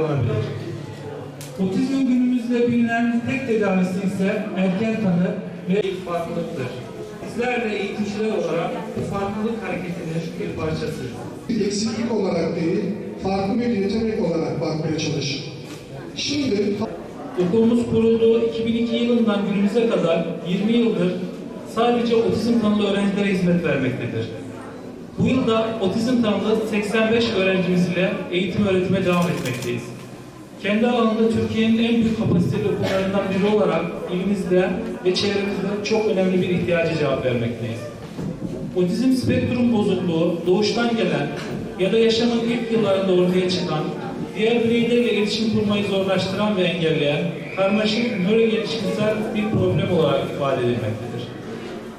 olabilir. Otizmin günümüzde bilinen tek tedavisi ise erken tanı ve farklılıktır. Bizler de eğitimciler olarak bu farklılık hareketinin bir parçası. bir eksiklik olarak değil, farklı bir yetenek olarak bakmaya çalışın. Şimdi Okulumuz kurulduğu 2002 yılından günümüze kadar 20 yıldır sadece otizm tanılı öğrencilere hizmet vermektedir. Bu yılda otizm tanılı 85 öğrencimiz ile eğitim öğretime devam etmekteyiz. Kendi alanında Türkiye'nin en büyük kapasiteli okullarından biri olarak ilimizde ve çevremizde çok önemli bir ihtiyaca cevap vermekteyiz. Otizm spektrum bozukluğu doğuştan gelen ya da yaşamın ilk yıllarında ortaya çıkan, diğer bireylerle iletişim kurmayı zorlaştıran ve engelleyen karmaşık nörogelişimsel bir problem olarak ifade edilmektedir.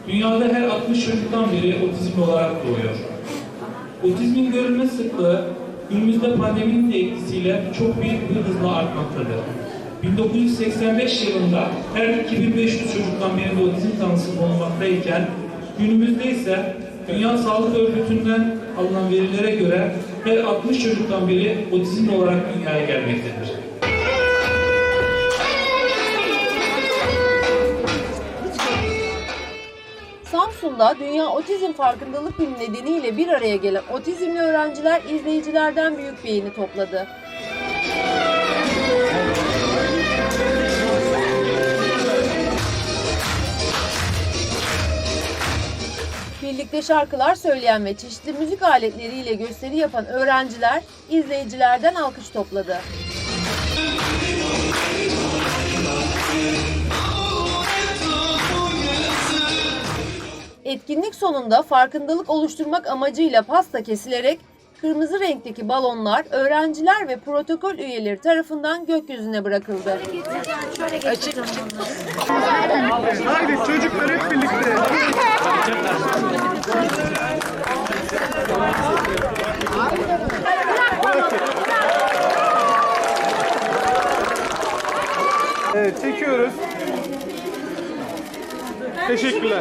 Dünyada her 60 çocuktan biri otizmli olarak doğuyor. Otizmin görülme sıklığı günümüzde pandeminin de etkisiyle çok büyük bir hızla artmaktadır. 1985 yılında her 2500 çocuktan birinde otizm tanısı bulunmaktayken günümüzde ise Dünya Sağlık Örgütü'nden alınan verilere göre her 60 çocuktan biri otizmli olarak dünyaya gelmektedir. Samsun'da Dünya Otizm Farkındalık Günü nedeniyle bir araya gelen otizmli öğrenciler izleyicilerden büyük beğeni topladı. Birlikte şarkılar söyleyen ve çeşitli müzik aletleriyle gösteri yapan öğrenciler izleyicilerden alkış topladı. Etkinlik sonunda farkındalık oluşturmak amacıyla pasta kesilerek kırmızı renkteki balonlar öğrenciler ve protokol üyeleri tarafından gökyüzüne bırakıldı. Haydi çocuklar hep birlikte. Evet çekiyoruz. Teşekkürler.